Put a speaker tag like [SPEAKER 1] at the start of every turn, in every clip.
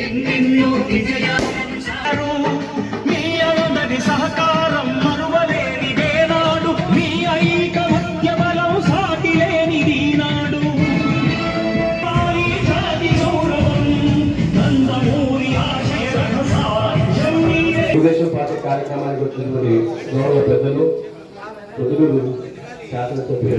[SPEAKER 1] ఎన్నెన్నో విజయాలు మీ అందరి సహకారం మరువలేనిదే నాడు మీ ఐకమత్య బలం సాటి లేనిది నాడు
[SPEAKER 2] తెలుగుదేశం పార్టీ కార్యక్రమానికి వచ్చినటువంటి గౌరవ పెద్దలు ప్రజలు శాసనసభ్యులు.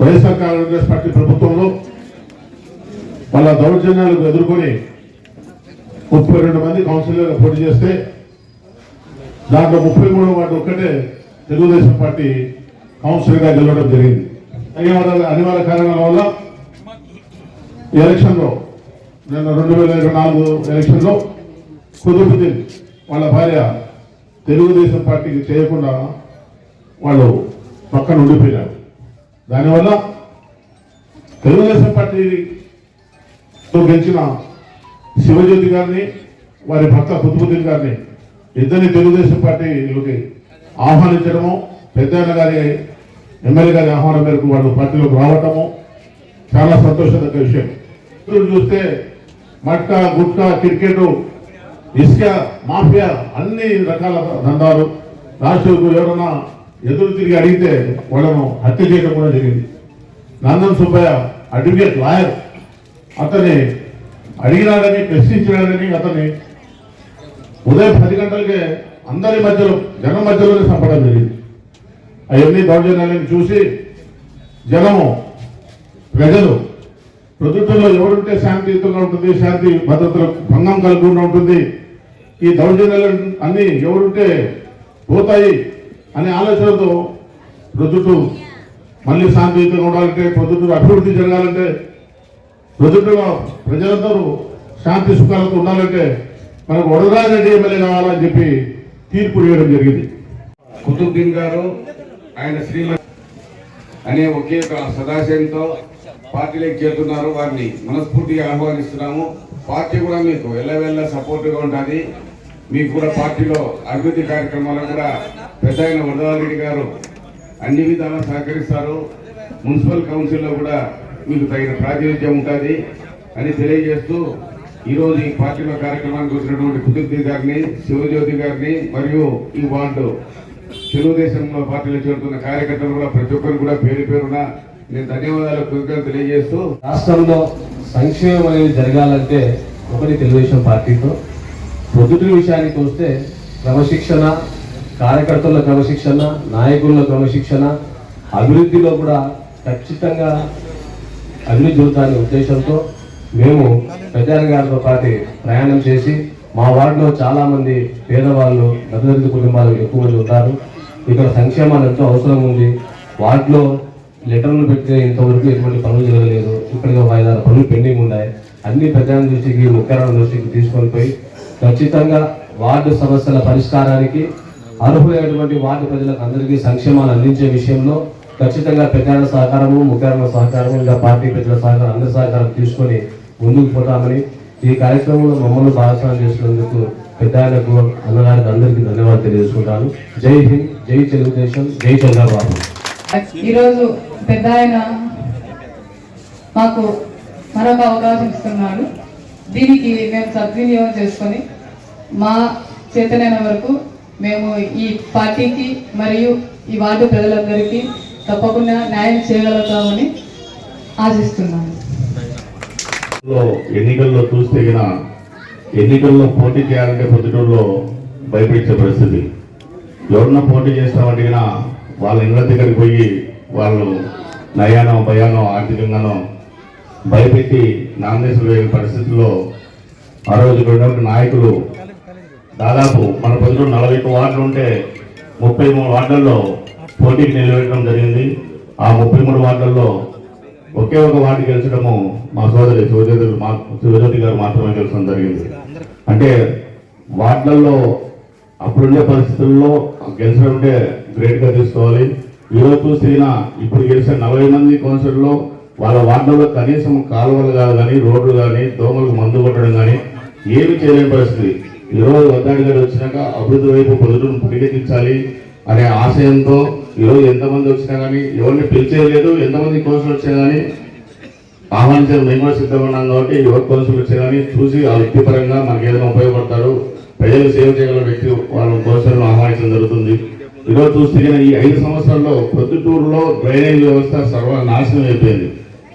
[SPEAKER 3] వైఎస్ఆర్ కాంగ్రెస్ పార్టీ ప్రభుత్వంలో వాళ్ళ దౌర్జన్యాలకు ఎదుర్కొని ముప్పై రెండు మంది కౌన్సిలర్గా పోటీ చేస్తే దాంట్లో ముప్పై మూడు వాటి ఒక్కటే తెలుగుదేశం పార్టీ కౌన్సిలర్గా గెలవడం జరిగింది. అనివార్య అనివార్య కారణాల వల్ల ఈ ఎలక్షన్లో నిన్న రెండు వేల ఇరవై నాలుగు ఎలక్షన్లో కుతుబుద్దీన్ వాళ్ళ భార్య తెలుగుదేశం పార్టీకి చేయకుండా వాళ్ళు పక్కన ఉండిపోయినారు. దానివల్ల తెలుగుదేశం పార్టీతో గెలిచిన శివజ్యోతి గారిని వారి భర్త కుతుబుద్దీన్ గారిని ఇద్దరిని తెలుగుదేశం పార్టీలోకి ఆహ్వానించడము పెద్దన్న గారి ఎమ్మెల్యే గారి ఆహ్వానం మేరకు వాళ్ళు పార్టీలోకి రావటము చాలా సంతోషదగ్గ విషయం. ఇప్పుడు చూస్తే మట్ట గుట్ట క్రికెట్ ఇసుక మాఫియా అన్ని రకాల దందాలు. రాష్ట్రకు ఎవరన్నా ఎదురు తిరిగి అడిగితే వాళ్ళను హత్య చేయడం కూడా జరిగింది. Nandan Subbaiah advocate lawyer. అతన్ని అడిగినాడని ప్రశ్నించినాడని అతన్ని ఉదయం పది గంటలకే అందరి మధ్యలో జనం మధ్యలోనే చంపడం జరిగింది. అవన్నీ దౌర్జన్యాలను చూసి జనము ప్రజలు ప్రభుత్వంలో ఎవరుంటే శాంతియుతంగా ఉంటుంది శాంతి భద్రతలకు భంగం కలగకుండా ఉంటుంది. ఈ దౌర్జన్యాలు అన్ని ఎవరుంటే పోతాయి అనే ఆలోచనతో ప్రొద్దుటూ మళ్ళీ శాంతియుతంగా ఉండాలంటే ప్రొద్దుటూ అభివృద్ధి జరగాలంటే ప్రొద్దుటూలో ప్రజలందరూ శాంతి సుఖాలతో ఉండాలంటే మనకు వడరాజరెడ్డి ఎమ్మెల్యే కావాలని చెప్పి తీర్పు వేయడం జరిగింది.
[SPEAKER 4] కుతుబ్బీన్ గారు ఆయన శ్రీమతి అనే ఒకే ఒక సదాశయంతో పార్టీలోకి చేరుతున్నారు. వారిని మనస్ఫూర్తిగా ఆహ్వానిస్తున్నాము. పార్టీ కూడా మీకు ఎల్లవెల్ల సపోర్ట్గా ఉంటుంది. మీకు కూడా పార్టీలో అభివృద్ధి కార్యక్రమాలు కూడా పెద్ద ఆయన వరదారెడ్డి గారు అన్ని విధాలా సహకరిస్తారు. మున్సిపల్ కౌన్సిల్లో కూడా మీకు తగిన ప్రాతినిధ్యం ఉంటుంది. అని తెలియజేస్తూ ఈరోజు ఈ పార్టీలో కార్యక్రమానికి వచ్చినటువంటి కుతుబ్దీన్ గారిని శివజ్యోతి గారిని మరియు ఈ వార్డు తెలుగుదేశంలో పార్టీలో చేరుతున్న కార్యకర్తలు కూడా ప్రతి ఒక్కరు కూడా పేరు పేరున నేను ధన్యవాదాలు కృతజ్ఞతలు తెలియజేస్తూ
[SPEAKER 2] రాష్ట్రంలో సంక్షేమం అనేది జరగాలంటే ఒకటి తెలుగుదేశం పార్టీతో. పొద్దుటి విషయానికి వస్తే క్రమశిక్షణ కార్యకర్తల క్రమశిక్షణ నాయకుల క్రమశిక్షణ అభివృద్ధిలో కూడా ఖచ్చితంగా అభివృద్ధి జరుగుతానే ఉద్దేశంతో మేము పెద్దాయన గారితో పాటు ప్రయాణం చేసి మా వార్డులో చాలామంది పేదవాళ్ళు మధ్యతరగతి కుటుంబాలు ఎక్కువ మంది ఉన్నారు ఇక్కడ సంక్షేమాలు ఎంతో అవసరం ఉంది. వార్డులో లెటర్లు పెడితే ఇంతవరకు ఎటువంటి పనులు జరగలేదు. ఇప్పటికే ఒక పనులు పెండింగ్ ఉన్నాయి అన్ని పెద్ద దృష్టికి ముఖ్యమైన దృష్టికి తీసుకొని పోయి ఖచ్చితంగా వార్డు సమస్యల పరిష్కారానికి అర్హులైనటువంటి వార్డు ప్రజలకు అందరికీ సంక్షేమాలు అందించే విషయంలో ఖచ్చితంగా పెద్ద సహకారము ముఖ్యమైన సహకారము ఇంకా పార్టీ పెద్దల సహకారం అందరి సహకారం తీసుకొని ముందుకు పోతామని ఈ కార్యక్రమంలో మమ్మల్ని భాగస్వామ్యం చేసినందుకు పెద్ద అన్నగారికి అందరికీ ధన్యవాదాలు తెలియజేసుకుంటాను. జై హింద్ జై తెలుగుదేశం జై చంద్రబాబు.
[SPEAKER 5] ఈరోజు పెద్ద ఆయన మాకు మరొక అవకాశం ఇస్తున్నాడు. దీనికి మేము సద్వినియోగం చేసుకొని మా చేతనైన వరకు మేము ఈ పార్టీకి మరియు ఈ వార్డు ప్రజలందరికీ తప్పకుండా న్యాయం చేయగలుగుతామని ఆశిస్తున్నాను.
[SPEAKER 6] ఎన్నికల్లో చూస్తే ఎన్నికల్లో పోటీ చేయాలంటే పొద్దుటూరులో భయపించే పరిస్థితి. ఎవరన్నా పోటీ చేస్తామంటే వాళ్ళ ఇళ్ళ దగ్గరికి పోయి వాళ్ళు నయానో భయానో ఆర్థికంగానో భయపెట్టి నామినేషన్ వేయని పరిస్థితుల్లో ఆ రోజు నాయకులు దాదాపు మన పొద్దుటూరు నలభై ఒక్క వార్డులు ఉంటే ముప్పై మూడు వార్డుల్లో పోటీకి నిలబెట్టడం జరిగింది. ఆ ముప్పై మూడు వార్డుల్లో ఒకే ఒక వార్డు గెలిచడము మా సోదరి శివజ్యోతి మా శివజ్యోతి గారు మాత్రమే గెలిచడం జరిగింది. అంటే వార్డులలో అప్పుడుండే పరిస్థితుల్లో గెలిచడం అంటే గ్రేట్గా తీసుకోవాలి. ఈరోజు చూసిన ఇప్పుడు గెలిచిన నలభై మంది కౌన్సిలర్లో వాళ్ళ వార్డులలో కనీసం కాలువలు కాదు కానీ రోడ్లు కానీ దోమలకు మందు కొట్టడం కానీ ఏమి చేయలేని పరిస్థితి. ఈరోజు వద్దాడి గారు వచ్చినాక అభివృద్ధి వైపు పొదుటను పరిగెత్తించాలి అనే ఆశయంతో ఈరోజు ఎంతమంది వచ్చినా కానీ ఎవరిని పిలిచేయలేదు ఎంతమంది కోర్సులు వచ్చినా కానీ ఆహ్వానించిన మేము కూడా సిద్ధంగా కాబట్టి యువత కౌన్సిలర్ వచ్చే కానీ చూసి ఆ వ్యక్తిపరంగా మనకి ఏదైనా ఉపయోగపడతారు. ప్రజలు సేవ చేయగల వ్యక్తి వాళ్ళ కౌన్సిలర్ను ఆహ్వానించడం జరుగుతుంది. ఈరోజు చూస్తే ఈ ఐదు సంవత్సరాల్లో ప్రొద్దుటూరులో డ్రైనేజ్ వ్యవస్థ సర్వనాశనం అయిపోయింది.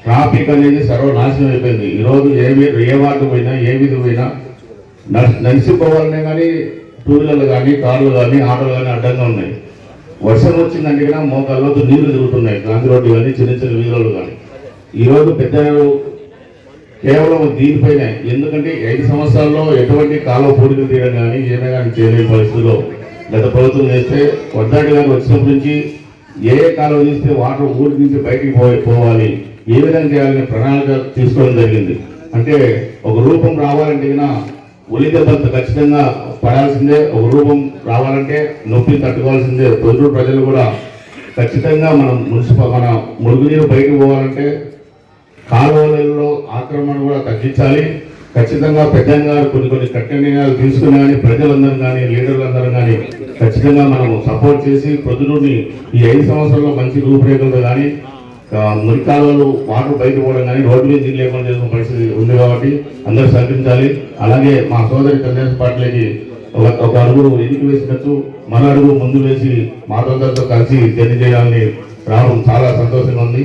[SPEAKER 6] ట్రాఫిక్ అనేది సర్వనాశనం అయిపోయింది. ఈరోజు ఏ ఏ వార్డు పోయినా ఏ విధమైనా పోయినా నడిచి- నడిచిపోవాలనే కానీ టూ వీలర్లు కానీ కార్లు కానీ ఆటోలు కానీ అడ్డంగా ఉన్నాయి. వర్షం వచ్చిందంటే కూడా మోకాళ్ళతో నీళ్ళు తిరుగుతున్నాయి. గాంధీ రోడ్డు కానీ చిన్న చిన్న వీధులు కానీ ఈరోజు పెద్ద కేవలం దీనిపైనే. ఎందుకంటే ఐదు సంవత్సరాల్లో ఎటువంటి కాలువ పూడికలు తీయడం కానీ ఏమైనా కానీ చేయలేని పరిస్థితుల్లో గత ప్రభుత్వం చేస్తే వడ్డాటి గారు వచ్చినప్పటి నుంచి ఏ ఏ కాలువ తీస్తే వాటర్ ఊరి నుంచి బయటికి పోయి పోవాలి ఏ విధంగా చేయాలనే ప్రణాళిక తీసుకోవడం జరిగింది. అంటే ఒక రూపం రావాలంటే కన్నా ఉలి దెబ్బలు ఖచ్చితంగా పడాల్సిందే ఒక రూపం రావాలంటే నొప్పిని తట్టుకోవాల్సిందే. తొలి ప్రజలు కూడా ఖచ్చితంగా మనం మున్సిపల్ మన మురుగునీరు బయటకు పోవాలంటే కాలువలలో ఆక్రమణ కూడా తగ్గించాలి. ఖచ్చితంగా పెద్దగా కొన్ని కొన్ని కఠిన నిర్ణయాలు తీసుకుని కానీ ప్రజలందరూ కానీ లీడర్లందరూ కానీ ఖచ్చితంగా మనం సపోర్ట్ చేసి ప్రజలని ఈ ఐదు సంవత్సరాల్లో మంచి రూపురేఖలు కానీ మురికాలలో మురి కాలువలు వాటర్ బయట పోవడం కానీ రోడ్డు మీద నీళ్ళు లేకుండా చేసిన ఉంది కాబట్టి అందరూ సహకరించాలి. అలాగే మా సోదరి కాంగ్రెస్ పార్టీలకి ఒక ఒక అడుగు ఎన్నిక వేసినట్టు మన అడుగు ముందు వేసి మాతో కలిసి జర్నీ రావడం చాలా సంతోషంగా ఉంది.